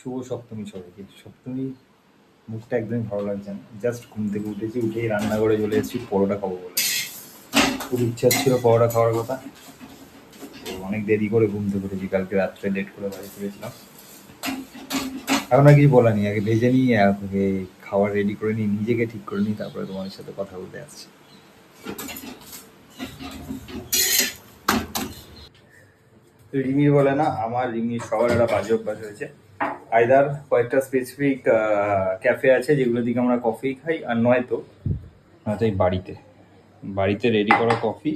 শুভ সপ্তমী ছবি কিন্তু সপ্তমী মুখটা একদমই ভালো লাগছে না। জাস্ট ঘুম থেকে উঠেছি, উঠেই রান্না করে চলে এসেছি, পরোটা খাব বলে। খুব ইচ্ছা ছিল পরোটা খাওয়ার কথা। তো অনেক দেরি করে ঘুম থেকে উঠেছি, কালকে রাত্রে লেট করে বাড়ি ফিরেছিলাম। এখন আর কিছু বলা নেই, আগে ভেজে নিই, আগে খাবার রেডি করে নিই, নিজেকে ঠিক করে নিই, তারপরে তোমার সাথে কথা বলতে আসছি। রিমির বলে না, আমার রিমির সবার একটা বাজে অভ্যাস হয়েছে। আইদার কয়েকটা স্পেসিফিক ক্যাফে আছে যেগুলো দিকে আমরা কফি খাই আর নয়তো নয়তো এই বাড়িতে। বাড়িতে রেডি করা কফি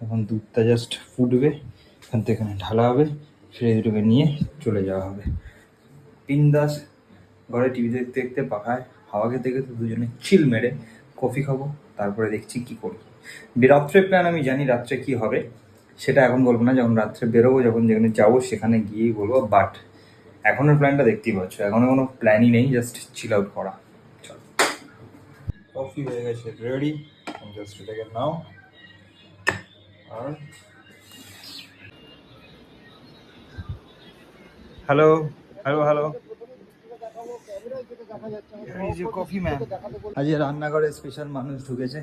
এখন দুধটা জাস্ট ফুটবে এখান থেকে এখানে ঢালা হবে ফ্রিজ ঢুকে নিয়ে চলে যাওয়া হবে। বিন্দাস ঘরে টিভি দেখতে দেখতে পাখায় হাওয়া খেতে খেতে দুজনে চিল মেরে কফি খাব তারপরে দেখছি কি করি। রাত্রের প্ল্যান আমি জানি রাত্রে কি হবে সেটা এখন বলব না যখন রাত্রে বেরোবো যখন যেখানে যাব সেখানে গিয়েই বলব বাট এখনের প্ল্যানটা দেখতেই পাচ্ছ। এখনও কোনো প্ল্যানই নেই জাস্ট চিল আউট করা। কফি হয়ে গেছে রেডি জাস্ট এটাকে নাও আর hello hello hello coffee man আজকে রান্নাঘরে স্পেশাল মানুষ ঢুকেছে।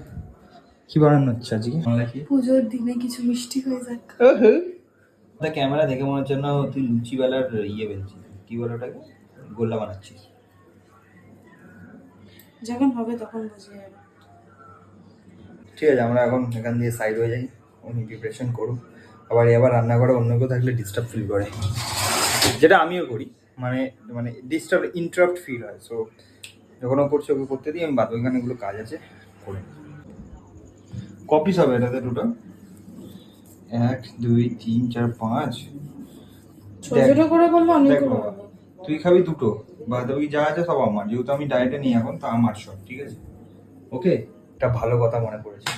কি বানানো হচ্ছে আজকে? পুজোর দিনে কিছু মিষ্টি হয়ে যাক। ক্যামেরা দেখে মনে হচ্ছে না তুই লুচি বেলার ইয়ে বেলছিস কি বলে ওটাকে? গোল্লা বানাচ্ছি। যখন হবে তখন বুঝে যাবে ঠিক আছে আমরা এখন এখান দিয়ে সাইড হয়ে যাই। উনি প্রিপারেশন করুন আবার এবার রান্না করে অন্য কেউ থাকলে ডিস্টার্ব ফিল করে। যেটা আমিও করি। মানে মানে ডিস্টার্ব ইন্টারাপ্ট ফিল হয়। সো যখন ও করছে ওকে করতে দিই। আমি বাদ ওইখানে এগুলো কাজ আছে করে কপিস হবে এটাতে দুটো। এক দুই তিন চার পাঁচ। ছোট ছোট করে করলে অনেক দেখ বাবা, তুই খাবি দুটো বাদ বাকি যা আছে সব আমার যেহেতু আমি ডায়েটে নিই এখন তো আমার সব ঠিক আছে? ওকে একটা ভালো কথা মনে পড়েছে।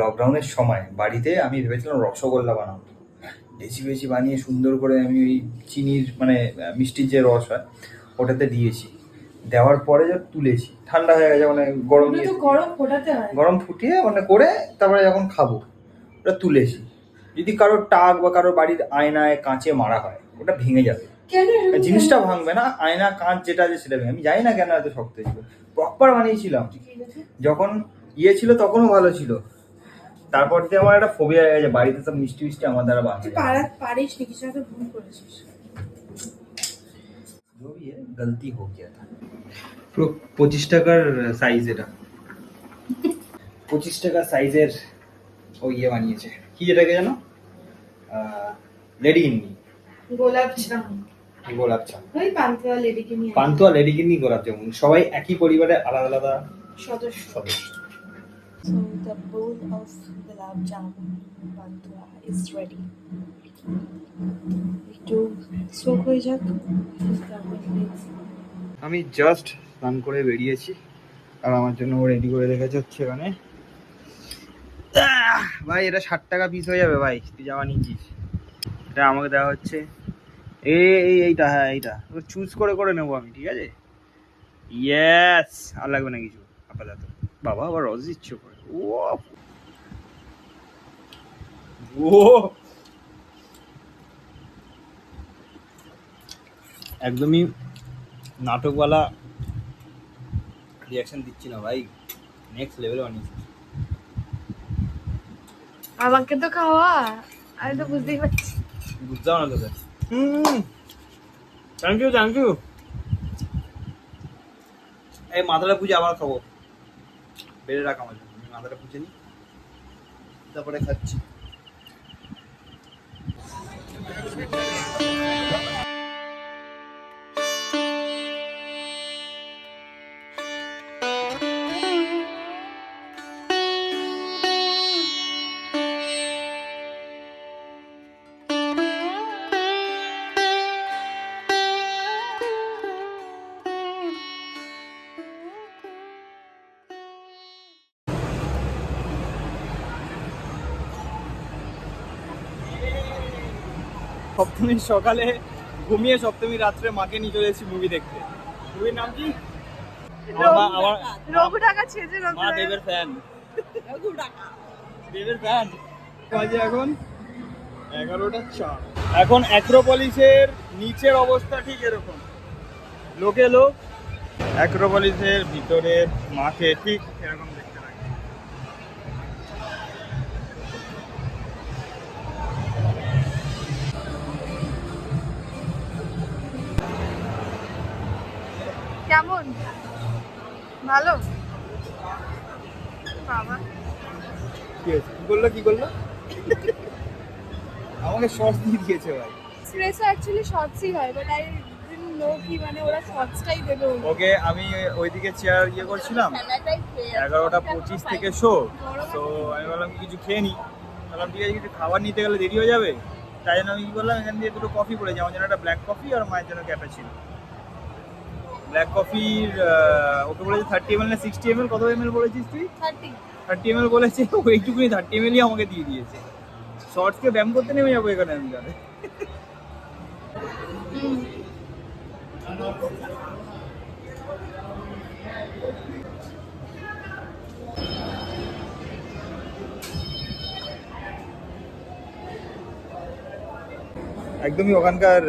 লকডাউনের সময় বাড়িতে আমি ভেবেছিলাম রসগোল্লা বানাবো। বেশি বেশি বানিয়ে সুন্দর করে আমি ওই চিনির মানে মিষ্টির যে রস হয় ওটাতে দিয়েছি। দেওয়ার পরে যা তুলেছি ঠান্ডা হয়ে গেছে মানে গরম গরম ফোটাতে হয়। গরম ফুটিয়ে মানে করে তারপরে যখন খাব ওটা তুলেছি। যদি কারোর টাক বা কারোর বাড়ির আয়নায় কাঁচে মারা হয় ওটা ভেঙে যাবে। জিনিসটা ভাঙবে না আয়না কাঁচ যেটা আছে সেটা ভেঙে আমি জানি না কেন এত শক্ত ছিল প্রপার বানিয়েছিলাম যখন ইয়ে ছিল তখনও ভালো ছিল তারপর দিয়ে আমার একটা ফোবিয়া হয়ে গেছে বাড়িতে সব মিষ্টি মিষ্টি আমার দ্বারা বানানো তুই পারা পারিস নি কিছু একটা ভুল করেছিস जो भी है गलती हो गया था পুরো পঁচিশ টাকার সাইজ এটা পঁচিশ টাকা সাইজের ও ইয়ে বানিয়েছে কি যেটাকে জানো লেডি গিন্নি গোলাপ জামুন গোলাপ জামুন ওই পান্তুয়া লেডিকে নিয়ে পান্তুয়া লেডি গিন্নি গোলাপ জামুন সবাই একই পরিবারে আলাদা আলাদা সদস্য। সদস্য। So the bowl of gulab jamun pantua is ready. একটু সোক হয়ে যাক। আমি জাস্ট স্নান করে বেরিয়েছি। আর আমার জন্য ও রেডি করে রেখেছে হচ্ছে এখানে। ভাই এটা ষাট টাকা পিস হয়ে যাবে ভাই। তুই জামা নিয়েছিস এটা আমাকে দেওয়া হচ্ছে এই এই এইটা হ্যাঁ এইটা। চুজ করে করে নেব আমি ঠিক আছে? ইয়েস আর লাগবে না কিছু। আপাতত। বাবা আবার রস দিচ্ছ করে। ও ও একদমই নাটকওয়ালা রিয়াকশন দিচ্ছি না ভাই। নেক্সট লেভেলে বানিয়েছি। আমাকে তো খাওয়া। আমি তো বুঝতেই পারছি। বুঝতে না তোকে থ্যাংক ইউ থ্যাংক ইউ এই মাথাটা পুজো আবার খাব। বেড়ে রাখা আমার জন্য মাথাটা পুজে তারপরে খাচ্ছি। সপ্তমীর সকালে ঘুমিয়ে সপ্তমী রাত্রে মাকে নিয়ে চলে এসেছি মুভি দেখতে। মুভির নাম কি? আমার মা- রঘু টাকা ছেড়ে মা দেবের ফ্যান দেবের ফ্যান বাজে এখন? এগারোটা চার। এখন অ্যাক্রোপলিসের নিচের অবস্থা ঠিক এরকম। লোকে লোক অ্যাক্রোপলিসের ভিতরের মাঠে ঠিক এরকম দেখতে কেমন? ভালো? বাবা। কি হয়েছে? কি করল আমাকে সস দিয়ে দিয়েছে ভাই। এক্সপ্রেসও অ্যাকচুয়ালি শর্টসই হয় বাট আই নো কি মানে ওরা শর্টসটাই দেবে ওকে আমি ওইদিকে চেয়ার ইয়ে করছিলাম। এগারোটা পঁচিশ থেকে শো তো আমি বললাম কিছু খেয়ে নিই বললাম ঠিক আছে কিছু খাবার নিতে গেলে দেরি হয়ে যাবে। তাই জন্য আমি কি করলাম এখান দিয়ে দুটো কফি করেছি আমার জন্য একটা ব্ল্যাক কফি আর মায়ের জন্য ছিল ব্ল্যাক কফির ওকে বলেছে থার্টি এম এল না সিক্সটি এম এল কত এম এল বলেছিস তুই? থার্টি থার্টি এম এল বলেছে ওইটুকুনি থার্টি এম এলই আমাকে দিয়ে দিয়েছে। শর্টসকে ব্যায়াম করতে নেমে যাব এখানে আমি তাহলে। একদমই ওখানকার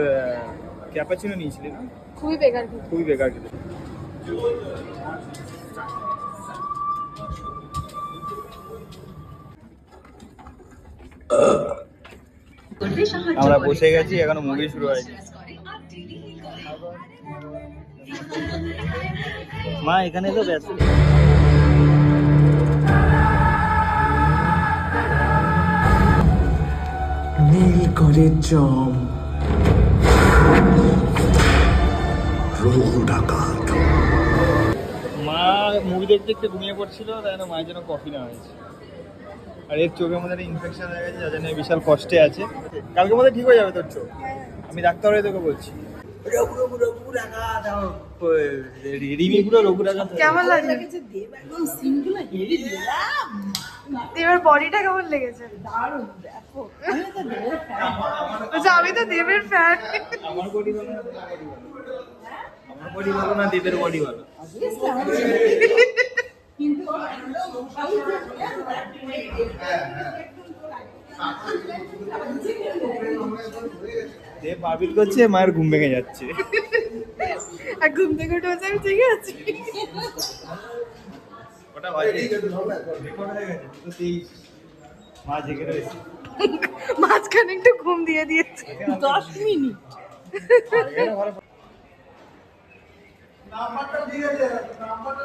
ক্যাপাচিনো নিয়েছিলি না? খুবই বেকার খেতে খুবই বেকার খেতে আমরা বসে গেছি এখনও মুভি শুরু হয়নি। মা এখানে তো ব্যস্ত। নীল করে জম রঘু ডাকাত। মা মুভি দেখতে দেখতে ঘুমিয়ে পড়ছিল তাই জন্য মায়ের জন্য কফি নেওয়া হয়েছে। আর এর চোখের মধ্যে ইনফেকশন হয়ে গেছে যার জন্য বিশাল কষ্টে আছে। কালকের মধ্যে ঠিক হয়ে যাবে তোর চোখ। আমি ডাক্তার হয়ে তোকে বলছি। রিমি পুরো রঘু ডাকাত কেমন লাগছে? দেবের বডিটা কেমন লেগেছে? আমি তো দেবের ফ্যান আমার বডি ভালো না তোমার body ভালো? আমার বডি ভালো না দেবের বডি ভালো দেব বাবিল করছে মায়ের ঘুম ভেঙে যাচ্ছে। আর ঘুম থেকে উঠে আমি ঠিক আছি। ওটা বাজে? রেকর্ড হয়ে গেছে তো তেইশ মা জেগে রয়েছে। মাঝখানে একটু ঘুম দিয়ে দিয়েছে। দশ মিনিট। ভালো